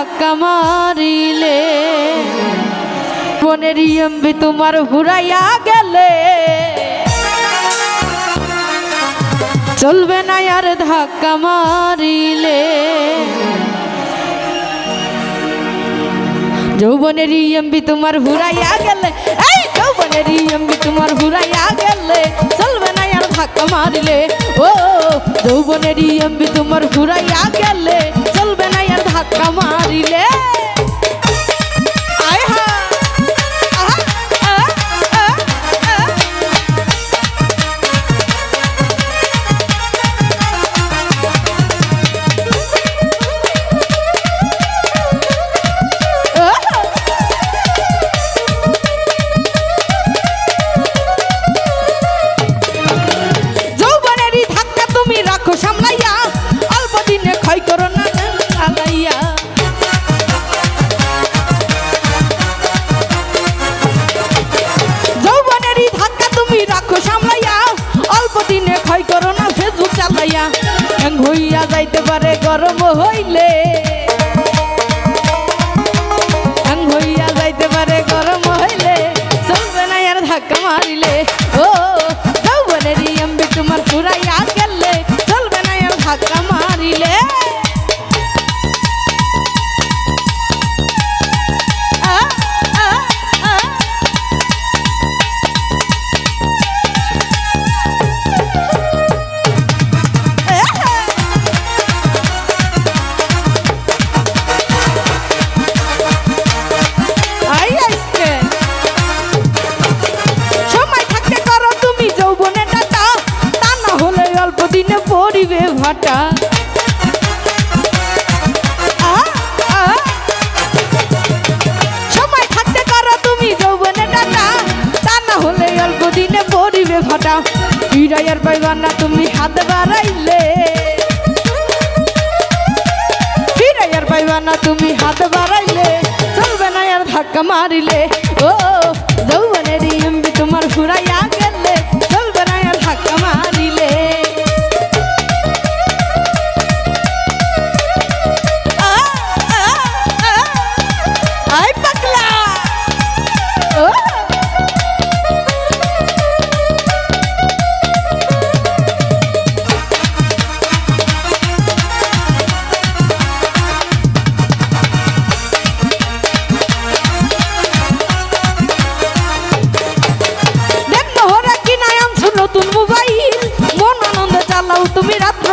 ধাক্কা মারিলে বনের এমবি তোমার ঘুরাইয়া গেলে। চলবে না আর ধাক্কা মারিলে। যৌবনের এমবি তোমার ঘুরাইয়া গেলে, এই যৌবনের এমবি তোমার ঘুরাইয়া গেলে, চলবে না আর ধাক্কা মারিলে। ও, যৌবনের এমবি তোমার ঘুরাইয়া গেলে। হইয়া যাইতে পারে গরম হইলে। হইয়া যাইতে পারে গরম হইলে। চলবে না আর ধাক্কা মারিলে। আ। সময় থাকতে করো তুমি যৌবনে টাটা। তা না হলে অল্প দিনে পড়িবে ভাটা ফিরাইয়ার পাইবা না তুমি হাত বাড়াইলে। ফিরাইয়ার পাইবা না তুমি হাত বাড়াইলে। চলবে না আর ধাক্কা মারিলে।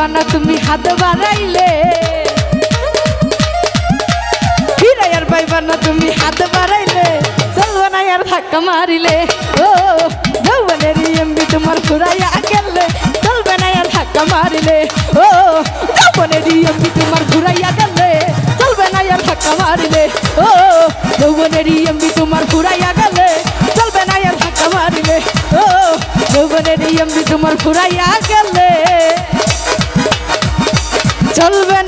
ফিরাইয়ার পাইবা না তুমি হাত বাড়াইলে। ফিরাইয়ার পাইবা না তুমি হাত বাড়াইলে। চলবে না আর ধাক্কা মারিলে। ও যৌবনের এমবি তোমার ঘুরাইয়া গেলে। চলবে না আর ধাক্কা মারিলে। ও যৌবনের এমবি তোমার ঘুরাইয়া গেলে। চলবে না আর ধাক্কা মারিলে। ও যৌবনের এমবি তোমার ঘুরাইয়া গেলে। চলবে না আর ধাক্কা মারিলে। ও যৌবনের এমবি তোমার ঘুরাইয়া গেলে। চলবে না